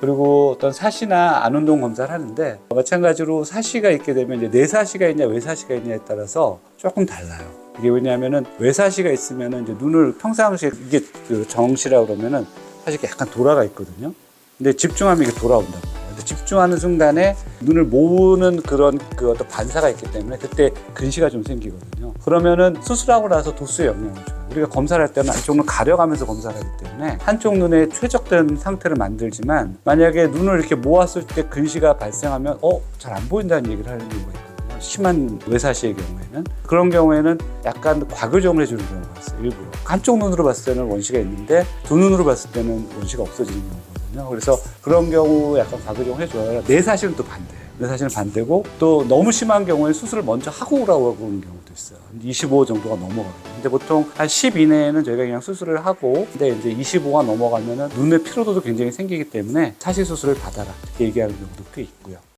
그리고 어떤 사시나 안운동 검사를 하는데 마찬가지로 사시가 있게 되면 이제 내사시가 있냐 외사시가 있냐에 따라서 조금 달라요. 이게 왜냐하면은 외사시가 있으면은 이제 눈을 평상시에 이게 그 정시라 그러면은 사실 약간 돌아가 있거든요. 근데 집중하면 이게 말이에요. 근데 집중하는 순간에 눈을 모으는 그런 그 어떤 반사가 있기 때문에 그때 근시가 좀 생기거든요. 그러면은 수술하고 나서 도수에 영향을 줘요. 우리가 검사를 할 때는 한쪽 눈 가려가면서 검사를 하기 때문에 한쪽 눈에 최적된 상태를 만들지만 만약에 눈을 이렇게 모았을 때 근시가 발생하면 어? 잘 안 보인다는 얘기를 하는 경우가 있거든요. 심한 외사시의 경우에는 그런 경우에는 약간 과교정을 해주는 경우가 있어요. 일부러 한쪽 눈으로 봤을 때는 원시가 있는데 두 눈으로 봤을 때는 원시가 없어지는 경우거든요. 그래서 그런 경우 약간 과교정을 해줘야 내 사실은 또 반대예요. 내 사실은 반대고 또 너무 심한 경우에 수술을 먼저 하고 오라고 하는 경우도 있어요. 25 정도가 넘어가거든요. 근데 보통 한 10 이내에는 저희가 그냥 수술을 하고 근데 이제 25가 넘어가면은 눈의 피로도도 굉장히 생기기 때문에 사실 수술을 받아라 이렇게 얘기하는 경우도 꽤 있고요.